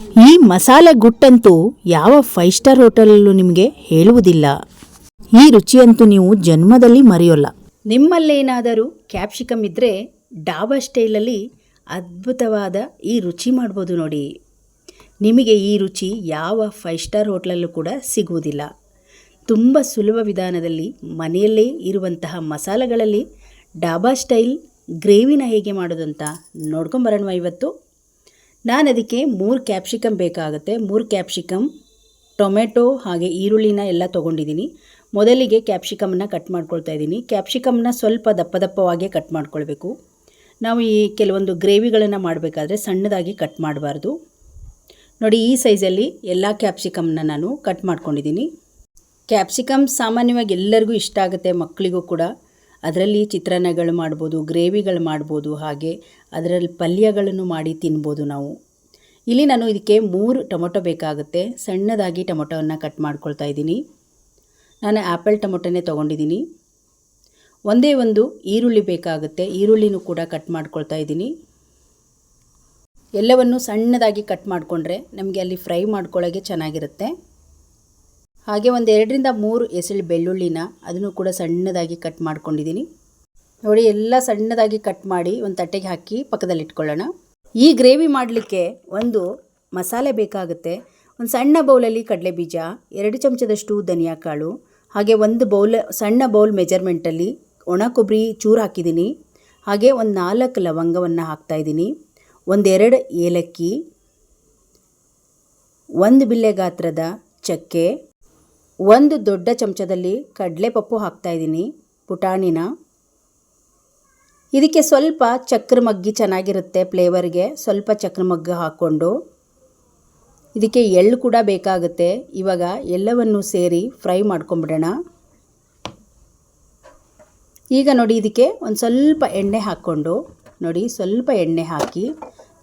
ಈ ಮಸಾಲೆ ಗುಟ್ಟಂತೂ ಯಾವ ಫೈವ್ ಸ್ಟಾರ್ ಹೋಟೆಲಲ್ಲೂ ನಿಮಗೆ ಹೇಳುವುದಿಲ್ಲ. ಈ ರುಚಿಯಂತೂ ನೀವು ಜನ್ಮದಲ್ಲಿ ಮರೆಯೋಲ್ಲ. ನಿಮ್ಮಲ್ಲೇನಾದರೂ ಕ್ಯಾಪ್ಸಿಕಮ್ ಇದ್ದರೆ ಡಾಬಾ ಸ್ಟೈಲಲ್ಲಿ ಅದ್ಭುತವಾದ ಈ ರುಚಿ ಮಾಡ್ಬೋದು ನೋಡಿ. ನಿಮಗೆ ಈ ರುಚಿ ಯಾವ ಫೈವ್ ಸ್ಟಾರ್ ಹೋಟ್ಲಲ್ಲೂ ಕೂಡ ಸಿಗುವುದಿಲ್ಲ. ತುಂಬ ಸುಲಭ ವಿಧಾನದಲ್ಲಿ ಮನೆಯಲ್ಲೇ ಇರುವಂತಹ ಮಸಾಲೆಗಳಲ್ಲಿ ಡಾಬಾ ಸ್ಟೈಲ್ ಗ್ರೇವಿನ ಹೇಗೆ ಮಾಡೋದು ಅಂತ ನೋಡ್ಕೊಂಬರೋಣ ಇವತ್ತು. ನಾನು ಅದಕ್ಕೆ ಮೂರು ಕ್ಯಾಪ್ಸಿಕಮ್ ಬೇಕಾಗುತ್ತೆ. ಮೂರು ಕ್ಯಾಪ್ಸಿಕಮ್ ಟೊಮೆಟೊ ಹಾಗೆ ಈರುಳ್ಳಿನ ಎಲ್ಲ ತೊಗೊಂಡಿದ್ದೀನಿ. ಮೊದಲಿಗೆ ಕ್ಯಾಪ್ಸಿಕಮ್ನ ಕಟ್ ಮಾಡ್ಕೊಳ್ತಾ ಇದ್ದೀನಿ. ಕ್ಯಾಪ್ಸಿಕಮ್ನ ಸ್ವಲ್ಪ ದಪ್ಪ ದಪ್ಪವಾಗಿ ಕಟ್ ಮಾಡ್ಕೊಳ್ಬೇಕು. ನಾವು ಈ ಕೆಲವೊಂದು ಗ್ರೇವಿಗಳನ್ನು ಮಾಡಬೇಕಾದ್ರೆ ಸಣ್ಣದಾಗಿ ಕಟ್ ಮಾಡಬಾರ್ದು. ನೋಡಿ, ಈ ಸೈಜಲ್ಲಿ ಎಲ್ಲ ಕ್ಯಾಪ್ಸಿಕಮ್ನ ನಾನು ಕಟ್ ಮಾಡ್ಕೊಂಡಿದ್ದೀನಿ. ಕ್ಯಾಪ್ಸಿಕಮ್ ಸಾಮಾನ್ಯವಾಗಿ ಎಲ್ಲರಿಗೂ ಇಷ್ಟ ಆಗುತ್ತೆ, ಮಕ್ಕಳಿಗೂ ಕೂಡ. ಅದರಲ್ಲಿ ಚಿತ್ರಾನ್ನಗಳು ಮಾಡ್ಬೋದು, ಗ್ರೇವಿಗಳು ಮಾಡ್ಬೋದು, ಹಾಗೆ ಅದರಲ್ಲಿ ಪಲ್ಯಗಳನ್ನು ಮಾಡಿ ತಿನ್ಬೋದು ನಾವು. ಇಲ್ಲಿ ನಾನು ಇದಕ್ಕೆ ಮೂರು ಟೊಮೊಟೊ ಬೇಕಾಗುತ್ತೆ. ಸಣ್ಣದಾಗಿ ಟೊಮೊಟೊವನ್ನು ಕಟ್ ಮಾಡ್ಕೊಳ್ತಾ ಇದ್ದೀನಿ. ನಾನು ಆ್ಯಪಲ್ ಟೊಮೊಟೊನೇ ತೊಗೊಂಡಿದ್ದೀನಿ. ಒಂದೇ ಒಂದು ಈರುಳ್ಳಿ ಬೇಕಾಗುತ್ತೆ. ಈರುಳ್ಳಿನೂ ಕೂಡ ಕಟ್ ಮಾಡ್ಕೊಳ್ತಾ ಇದ್ದೀನಿ. ಎಲ್ಲವನ್ನು ಸಣ್ಣದಾಗಿ ಕಟ್ ಮಾಡಿಕೊಂಡ್ರೆ ನಮಗೆ ಅಲ್ಲಿ ಫ್ರೈ ಮಾಡ್ಕೊಳ್ಳೋಕ್ಕೆ ಚೆನ್ನಾಗಿರುತ್ತೆ. ಹಾಗೆ ಒಂದು ಎರಡರಿಂದ ಮೂರು ಎಸಳು ಬೆಳ್ಳುಳ್ಳಿನ ಅದನ್ನು ಕೂಡ ಸಣ್ಣದಾಗಿ ಕಟ್ ಮಾಡ್ಕೊಂಡಿದ್ದೀನಿ. ನೋಡಿ, ಎಲ್ಲ ಸಣ್ಣದಾಗಿ ಕಟ್ ಮಾಡಿ ಒಂದು ತಟ್ಟೆಗೆ ಹಾಕಿ ಪಕ್ಕದಲ್ಲಿ ಇಟ್ಕೊಳ್ಳೋಣ. ಈ ಗ್ರೇವಿ ಮಾಡಲಿಕ್ಕೆ ಒಂದು ಮಸಾಲೆ ಬೇಕಾಗುತ್ತೆ. ಒಂದು ಸಣ್ಣ ಬೌಲಲ್ಲಿ ಕಡಲೆ ಬೀಜ ಎರಡು ಚಮಚದಷ್ಟು ಧನಿಯಾ ಕಾಳು ಹಾಗೆ ಒಂದು ಬೌಲ್, ಸಣ್ಣ ಬೌಲ್ ಮೆಜರ್ಮೆಂಟಲ್ಲಿ ಒಣ ಕೊಬ್ಬರಿ ಚೂರು ಹಾಕಿದ್ದೀನಿ. ಹಾಗೆ ಒಂದು ನಾಲ್ಕು ಲವಂಗವನ್ನು ಹಾಕ್ತಾಯಿದ್ದೀನಿ ಒಂದೆರಡು ಏಲಕ್ಕಿ, ಒಂದು ಬಿಲ್ಲೆ ಗಾತ್ರದ ಚಕ್ಕೆ ಒಂದು ದೊಡ್ಡ ಚಮಚದಲ್ಲಿ ಕಡಲೆಪಪ್ಪು ಹಾಕ್ತಾಯಿದ್ದೀನಿ ಪುಟಾಣಿನ. ಇದಕ್ಕೆ ಸ್ವಲ್ಪ ಚಕ್ರ ಮಗ್ಗಿ ಚೆನ್ನಾಗಿರುತ್ತೆ ಫ್ಲೇವರ್ಗೆ, ಸ್ವಲ್ಪ ಚಕ್ರ ಹಾಕೊಂಡು ಹಾಕ್ಕೊಂಡು. ಇದಕ್ಕೆ ಎಳ್ಳು ಕೂಡ ಬೇಕಾಗುತ್ತೆ. ಇವಾಗ ಎಲ್ಲವನ್ನು ಸೇರಿ ಫ್ರೈ ಮಾಡ್ಕೊಂಬಿಡೋಣ. ಈಗ ನೋಡಿ ಇದಕ್ಕೆ ಒಂದು ಸ್ವಲ್ಪ ಎಣ್ಣೆ ಹಾಕ್ಕೊಂಡು, ನೋಡಿ ಸ್ವಲ್ಪ ಎಣ್ಣೆ ಹಾಕಿ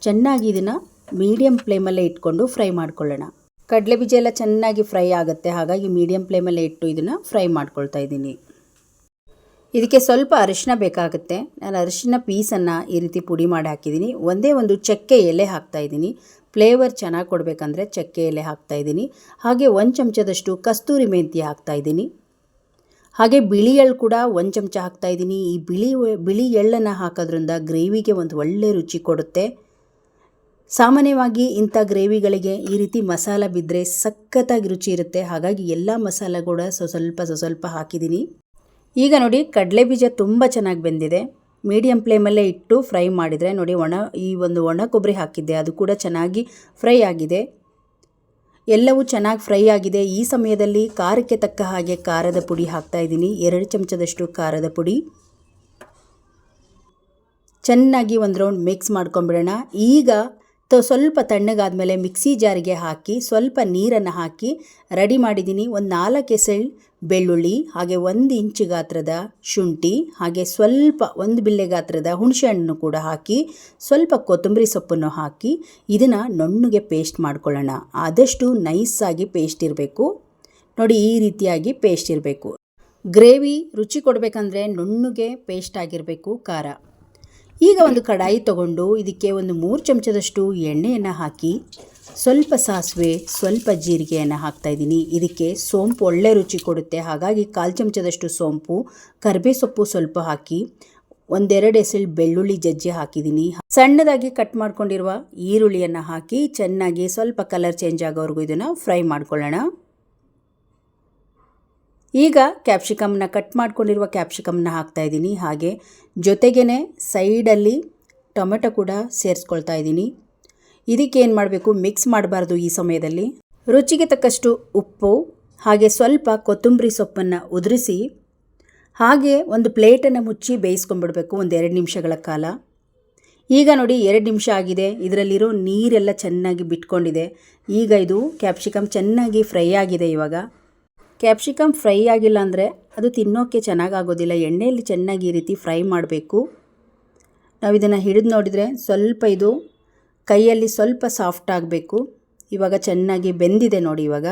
ಚೆನ್ನಾಗಿ ಇದನ್ನು ಮೀಡಿಯಮ್ ಫ್ಲೇಮಲ್ಲೇ ಇಟ್ಕೊಂಡು ಫ್ರೈ ಮಾಡ್ಕೊಳ್ಳೋಣ. ಕಡಲೆ ಬೀಜ ಎಲ್ಲ ಚೆನ್ನಾಗಿ ಫ್ರೈ ಆಗುತ್ತೆ. ಹಾಗಾಗಿ ಮೀಡಿಯಮ್ ಫ್ಲೇಮಲ್ಲೇ ಇಟ್ಟು ಇದನ್ನು ಫ್ರೈ ಮಾಡ್ಕೊಳ್ತಾ ಇದ್ದೀನಿ. ಇದಕ್ಕೆ ಸ್ವಲ್ಪ ಅರಿಶಿನ ಬೇಕಾಗುತ್ತೆ. ನಾನು ಅರಿಶಿನ ಪೀಸನ್ನು ಈ ರೀತಿ ಪುಡಿ ಮಾಡಿ ಹಾಕಿದ್ದೀನಿ. ಒಂದೇ ಒಂದು ಚಕ್ಕೆ ಎಲೆ ಹಾಕ್ತಾ ಇದ್ದೀನಿ. ಫ್ಲೇವರ್ ಚೆನ್ನಾಗಿ ಕೊಡಬೇಕಂದ್ರೆ ಚಕ್ಕೆ ಎಲೆ ಹಾಕ್ತಾ ಇದ್ದೀನಿ. ಹಾಗೆ ಒಂದು ಚಮಚದಷ್ಟು ಕಸ್ತೂರಿ ಮೆಂತಿ ಹಾಕ್ತಾ ಇದ್ದೀನಿ. ಹಾಗೆ ಬಿಳಿ ಎಳ್ಳು ಕೂಡ ಒಂದು ಚಮಚ ಹಾಕ್ತಾ ಇದ್ದೀನಿ. ಈ ಬಿಳಿ ಬಿಳಿ ಎಳ್ಳನ್ನು ಹಾಕೋದ್ರಿಂದ ಗ್ರೇವಿಗೆ ಒಂದು ಒಳ್ಳೆ ರುಚಿ ಕೊಡುತ್ತೆ. ಸಾಮಾನ್ಯವಾಗಿ ಇಂಥ ಗ್ರೇವಿಗಳಿಗೆ ಈ ರೀತಿ ಮಸಾಲ ಬಿದ್ದರೆ ಸಖತ್ತಾಗಿ ರುಚಿ ಇರುತ್ತೆ. ಹಾಗಾಗಿ ಎಲ್ಲ ಮಸಾಲ ಕೂಡ ಸ್ವ ಸ್ವಲ್ಪ ಸ್ವ ಸ್ವಲ್ಪ ಹಾಕಿದ್ದೀನಿ. ಈಗ ನೋಡಿ ಕಡಲೆ ಬೀಜ ತುಂಬ ಚೆನ್ನಾಗಿ ಬೆಂದಿದೆ. ಮೀಡಿಯಮ್ ಫ್ಲೇಮಲ್ಲೇ ಇಟ್ಟು ಫ್ರೈ ಮಾಡಿದರೆ ನೋಡಿ ಒಣ, ಈ ಒಂದು ಒಣ ಕೊಬ್ಬರಿ ಹಾಕಿದ್ದೆ, ಅದು ಕೂಡ ಚೆನ್ನಾಗಿ ಫ್ರೈ ಆಗಿದೆ. ಎಲ್ಲವೂ ಚೆನ್ನಾಗಿ ಫ್ರೈ ಆಗಿದೆ. ಈ ಸಮಯದಲ್ಲಿ ಖಾರಕ್ಕೆ ತಕ್ಕ ಹಾಗೆ ಖಾರದ ಪುಡಿ ಹಾಕ್ತಾ ಇದ್ದೀನಿ. ಎರಡು ಚಮಚದಷ್ಟು ಖಾರದ ಪುಡಿ. ಚೆನ್ನಾಗಿ ಒಂದು ರೌಂಡ್ ಮಿಕ್ಸ್ ಮಾಡ್ಕೊಂಬಿಡೋಣ ಈಗ ತ ಸ್ವಲ್ಪ ತಣ್ಣಗಾದಮೇಲೆ ಮಿಕ್ಸಿ ಜಾರಿಗೆ ಹಾಕಿ ಸ್ವಲ್ಪ ನೀರನ್ನು ಹಾಕಿ ರೆಡಿ ಮಾಡಿದ್ದೀನಿ. ಒಂದು ನಾಲ್ಕು ಎಸೆಳ್ ಬೆಳ್ಳುಳ್ಳಿ, ಹಾಗೆ ಒಂದು ಇಂಚು ಗಾತ್ರದ ಶುಂಠಿ, ಹಾಗೆ ಸ್ವಲ್ಪ ಒಂದು ಬಿಲ್ಲೆ ಗಾತ್ರದ ಹುಣಸೆಹಣ್ಣು ಕೂಡ ಹಾಕಿ ಸ್ವಲ್ಪ ಕೊತ್ತಂಬರಿ ಸೊಪ್ಪನ್ನು ಹಾಕಿ ಇದನ್ನು ನುಣ್ಣಗೆ ಪೇಸ್ಟ್ ಮಾಡ್ಕೊಳ್ಳೋಣ. ಆದಷ್ಟು ನೈಸಾಗಿ ಪೇಸ್ಟ್ ಇರಬೇಕು. ನೋಡಿ, ಈ ರೀತಿಯಾಗಿ ಪೇಸ್ಟ್ ಇರಬೇಕು. ಗ್ರೇವಿ ರುಚಿ ಕೊಡಬೇಕಂದ್ರೆ ನುಣ್ಣಗೆ ಪೇಸ್ಟ್ ಆಗಿರಬೇಕು. ಖಾರ. ಈಗ ಒಂದು ಕಡಾಯಿ ತಗೊಂಡು ಇದಕ್ಕೆ ಒಂದು ಮೂರು ಚಮಚದಷ್ಟು ಎಣ್ಣೆಯನ್ನು ಹಾಕಿ ಸ್ವಲ್ಪ ಸಾಸಿವೆ, ಸ್ವಲ್ಪ ಜೀರಿಗೆಯನ್ನು ಹಾಕ್ತಾ ಇದ್ದೀನಿ. ಇದಕ್ಕೆ ಸೋಂಪು ಒಳ್ಳೆ ರುಚಿ ಕೊಡುತ್ತೆ. ಹಾಗಾಗಿ ಕಾಲು ಚಮಚದಷ್ಟು ಸೋಂಪು ಕರಿಬೇ ಸೊಪ್ಪು ಸ್ವಲ್ಪ ಹಾಕಿ ಒಂದೆರಡು ಎಸಳು ಬೆಳ್ಳುಳ್ಳಿ ಜಜ್ಜಿ ಹಾಕಿದ್ದೀನಿ. ಸಣ್ಣದಾಗಿ ಕಟ್ ಮಾಡ್ಕೊಂಡಿರುವ ಈರುಳ್ಳಿಯನ್ನು ಹಾಕಿ ಚೆನ್ನಾಗಿ ಸ್ವಲ್ಪ ಕಲರ್ ಚೇಂಜ್ ಆಗೋವರೆಗೂ ಇದನ್ನು ಫ್ರೈ ಮಾಡ್ಕೊಳ್ಳೋಣ. ಈಗ ಕ್ಯಾಪ್ಸಿಕಮ್ನ ಕಟ್ ಮಾಡ್ಕೊಂಡಿರುವ ಕ್ಯಾಪ್ಸಿಕಮ್ನ ಹಾಕ್ತಾ ಇದ್ದೀನಿ. ಹಾಗೆ ಜೊತೆಗೇ ಸೈಡಲ್ಲಿ ಟೊಮೆಟೊ ಕೂಡ ಸೇರಿಸ್ಕೊಳ್ತಾ ಇದ್ದೀನಿ. ಇದಕ್ಕೆ ಏನು ಮಾಡಬೇಕು? ಮಿಕ್ಸ್ ಮಾಡಬಾರ್ದು ಈ ಸಮಯದಲ್ಲಿ. ರುಚಿಗೆ ತಕ್ಕಷ್ಟು ಉಪ್ಪು, ಹಾಗೆ ಸ್ವಲ್ಪ ಕೊತ್ತಂಬರಿ ಸೊಪ್ಪನ್ನು ಉದುರಿಸಿ, ಹಾಗೆ ಒಂದು ಪ್ಲೇಟನ್ನು ಮುಚ್ಚಿ ಬೇಯಿಸ್ಕೊಂಡ್ಬಿಡ್ಬೇಕು ಒಂದು ಎರಡು ನಿಮಿಷಗಳ ಕಾಲ. ಈಗ ನೋಡಿ, ಎರಡು ನಿಮಿಷ ಆಗಿದೆ. ಇದರಲ್ಲಿರೋ ನೀರೆಲ್ಲ ಚೆನ್ನಾಗಿ ಬಿಟ್ಕೊಂಡಿದೆ. ಈಗ ಇದು ಕ್ಯಾಪ್ಸಿಕಮ್ ಚೆನ್ನಾಗಿ ಫ್ರೈ ಆಗಿದೆ ಇವಾಗ. ಕ್ಯಾಪ್ಸಿಕಮ್ ಫ್ರೈ ಆಗಿಲ್ಲ ಅಂದರೆ ಅದು ತಿನ್ನೋಕ್ಕೆ ಚೆನ್ನಾಗಾಗೋದಿಲ್ಲ. ಎಣ್ಣೆಯಲ್ಲಿ ಚೆನ್ನಾಗಿ ಈ ರೀತಿ ಫ್ರೈ ಮಾಡಬೇಕು. ನಾವು ಇದನ್ನು ಹಿಡಿದು ನೋಡಿದರೆ ಸ್ವಲ್ಪ ಇದು ಕೈಯಲ್ಲಿ ಸ್ವಲ್ಪ ಸಾಫ್ಟ್ ಆಗಬೇಕು. ಇವಾಗ ಚೆನ್ನಾಗಿ ಬೆಂದಿದೆ ನೋಡಿ ಇವಾಗ.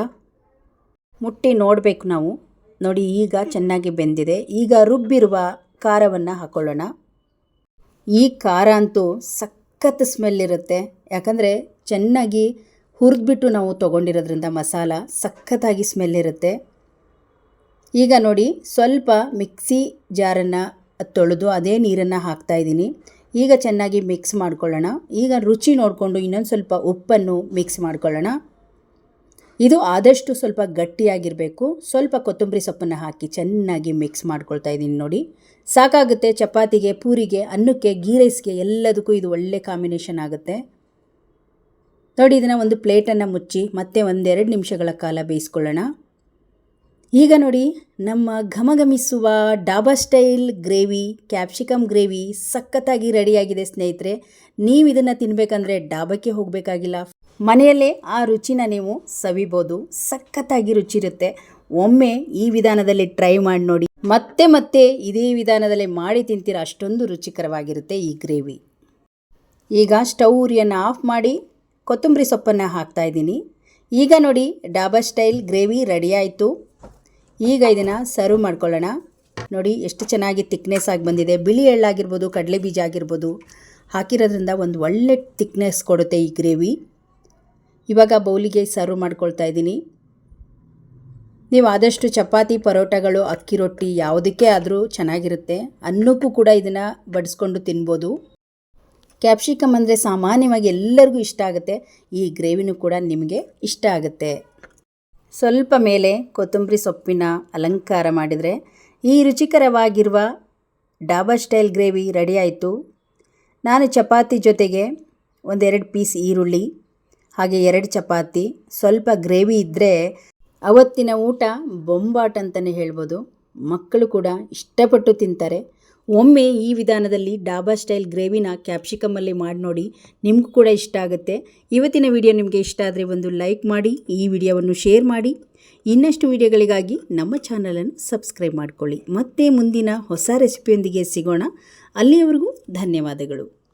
ಮುಟ್ಟಿ ನೋಡಬೇಕು ನಾವು. ನೋಡಿ ಈಗ ಚೆನ್ನಾಗಿ ಬೆಂದಿದೆ. ಈಗ ರುಬ್ಬಿರುವ ಖಾರವನ್ನು ಹಾಕ್ಕೊಳ್ಳೋಣ ಈ ಖಾರ ಅಂತೂ ಸಖತ್ ಸ್ಮೆಲ್ ಇರುತ್ತೆ. ಯಾಕಂದರೆ ಚೆನ್ನಾಗಿ ಹುರಿದ್ಬಿಟ್ಟು ನಾವು ತೊಗೊಂಡಿರೋದ್ರಿಂದ ಮಸಾಲ ಸಖತ್ತಾಗಿ ಸ್ಮೆಲ್ ಇರುತ್ತೆ. ಈಗ ನೋಡಿ, ಸ್ವಲ್ಪ ಮಿಕ್ಸಿ ಜಾರನ್ನು ತೊಳೆದು ಅದೇ ನೀರನ್ನು ಹಾಕ್ತಾ ಇದ್ದೀನಿ. ಈಗ ಚೆನ್ನಾಗಿ ಮಿಕ್ಸ್ ಮಾಡ್ಕೊಳ್ಳೋಣ. ಈಗ ರುಚಿ ನೋಡಿಕೊಂಡು ಇನ್ನೊಂದು ಸ್ವಲ್ಪ ಉಪ್ಪನ್ನು ಮಿಕ್ಸ್ ಮಾಡ್ಕೊಳ್ಳೋಣ. ಇದು ಆದಷ್ಟು ಸ್ವಲ್ಪ ಗಟ್ಟಿಯಾಗಿರಬೇಕು. ಸ್ವಲ್ಪ ಕೊತ್ತಂಬರಿ ಸೊಪ್ಪನ್ನು ಹಾಕಿ ಚೆನ್ನಾಗಿ ಮಿಕ್ಸ್ ಮಾಡ್ಕೊಳ್ತಾ ಇದ್ದೀನಿ ನೋಡಿ. ಸಾಕಾಗುತ್ತೆ ಚಪಾತಿಗೆ, ಪೂರಿಗೆ, ಅನ್ನಕ್ಕೆ, ಗೀ ರೈಸ್ಗೆ ಎಲ್ಲದಕ್ಕೂ ಇದು ಒಳ್ಳೆ ಕಾಂಬಿನೇಷನ್ ಆಗುತ್ತೆ. ನೋಡಿ, ಇದನ್ನು ಒಂದು ಪ್ಲೇಟನ್ನು ಮುಚ್ಚಿ ಮತ್ತೆ ಒಂದೆರಡು ನಿಮಿಷಗಳ ಕಾಲ ಬೇಯಿಸ್ಕೊಳ್ಳೋಣ. ಈಗ ನೋಡಿ ನಮ್ಮ ಘಮಘಮಿಸುವ dhaba style gravy capsicum gravy ಸಖತ್ತಾಗಿ ರೆಡಿಯಾಗಿದೆ ಸ್ನೇಹಿತರೆ. ನೀವು ಇದನ್ನು ತಿನ್ನಬೇಕಂದ್ರೆ ಡಾಬಾಕ್ಕೆ ಹೋಗಬೇಕಾಗಿಲ್ಲ. ಮನೆಯಲ್ಲೇ ಆ ರುಚಿನ ನೀವು ಸವಿಬೋದು. ಸಖತ್ತಾಗಿ ರುಚಿ ಇರುತ್ತೆ. ಒಮ್ಮೆ ಈ ವಿಧಾನದಲ್ಲಿ ಟ್ರೈ ಮಾಡಿ ನೋಡಿ. ಮತ್ತೆ ಮತ್ತೆ ಇದೇ ವಿಧಾನದಲ್ಲಿ ಮಾಡಿ ತಿಂತೀರ. ಅಷ್ಟೊಂದು ರುಚಿಕರವಾಗಿರುತ್ತೆ ಈ ಗ್ರೇವಿ. ಈಗ ಸ್ಟವ್ ಉರಿಯನ್ನು ಆಫ್ ಮಾಡಿ ಕೊತ್ತಂಬರಿ ಸೊಪ್ಪನ್ನು ಹಾಕ್ತಾ ಇದ್ದೀನಿ. ಈಗ ನೋಡಿ ಡಾಬಾ ಸ್ಟೈಲ್ ಗ್ರೇವಿ ರೆಡಿ ಆಯಿತು. ಈಗ ಇದನ್ನು ಸರ್ವ್ ಮಾಡ್ಕೊಳ್ಳೋಣ. ನೋಡಿ, ಎಷ್ಟು ಚೆನ್ನಾಗಿ ತಿಕ್ನೆಸ್ ಆಗಿ ಬಂದಿದೆ. ಬಿಳಿ ಎಳ್ಳಾಗಿರ್ಬೋದು, ಕಡಲೆ ಬೀಜ ಆಗಿರ್ಬೋದು, ಹಾಕಿರೋದ್ರಿಂದ ಒಂದು ಒಳ್ಳೆ ತಿಕ್ನೆಸ್ ಕೊಡುತ್ತೆ ಈ ಗ್ರೇವಿ ಇವಾಗ ಬೌಲಿಗೆ ಸರ್ವ್ ಮಾಡ್ಕೊಳ್ತಾ ಇದ್ದೀನಿ. ನೀವು ಆದಷ್ಟು ಚಪಾತಿ, ಪರೋಟಗಳು, ಅಕ್ಕಿ ರೊಟ್ಟಿ ಯಾವುದಕ್ಕೆ ಆದರೂ ಚೆನ್ನಾಗಿರುತ್ತೆ. ಅನ್ನಕ್ಕೂ ಕೂಡ ಇದನ್ನು ಬಡಿಸ್ಕೊಂಡು ತಿನ್ಬೋದು. ಕ್ಯಾಪ್ಸಿಕಮ್ ಅಂದರೆ ಸಾಮಾನ್ಯವಾಗಿ ಎಲ್ಲರಿಗೂ ಇಷ್ಟ ಆಗುತ್ತೆ. ಈ ಗ್ರೇವಿನೂ ಕೂಡ ನಿಮಗೆ ಇಷ್ಟ ಆಗುತ್ತೆ. ಸ್ವಲ್ಪ ಮೇಲೆ ಕೊತ್ತಂಬರಿ ಸೊಪ್ಪಿನ ಅಲಂಕಾರ ಮಾಡಿದರೆ ಈ ರುಚಿಕರವಾಗಿರುವ ಡಾಬಾ ಸ್ಟೈಲ್ ಗ್ರೇವಿ ರೆಡಿ ಆಯಿತು ನಾನು ಚಪಾತಿ ಜೊತೆಗೆ ಒಂದೆರಡು ಪೀಸ್ ಈರುಳ್ಳಿ, ಹಾಗೆ ಎರಡು ಚಪಾತಿ, ಸ್ವಲ್ಪ ಗ್ರೇವಿ ಇದ್ದರೆ ಅವತ್ತಿನ ಊಟ ಬೊಂಬಾಟ್ ಅಂತಲೇ ಹೇಳ್ಬೋದು. ಮಕ್ಕಳು ಕೂಡ ಇಷ್ಟಪಟ್ಟು ತಿಂತಾರೆ. ಒಮ್ಮೆ ಈ ವಿಧಾನದಲ್ಲಿ ಡಾಬಾ ಸ್ಟೈಲ್ ಗ್ರೇವಿನ ಕ್ಯಾಪ್ಸಿಕಮಲ್ಲಿ ಮಾಡಿ ನೋಡಿ ನಿಮಗೂ ಕೂಡ ಇಷ್ಟ ಆಗುತ್ತೆ. ಇವತ್ತಿನ ವಿಡಿಯೋ ನಿಮಗೆ ಇಷ್ಟ ಆದರೆ ಒಂದು ಲೈಕ್ ಮಾಡಿ, ಈ ವಿಡಿಯೋವನ್ನು ಶೇರ್ ಮಾಡಿ. ಇನ್ನಷ್ಟು ವಿಡಿಯೋಗಳಿಗಾಗಿ ನಮ್ಮ ಚಾನಲನ್ನು ಸಬ್ಸ್ಕ್ರೈಬ್ ಮಾಡಿಕೊಳ್ಳಿ. ಮತ್ತೆ ಮುಂದಿನ ಹೊಸ ರೆಸಿಪಿಯೊಂದಿಗೆ ಸಿಗೋಣ. ಅಲ್ಲಿಯವರೆಗೂ ಧನ್ಯವಾದಗಳು.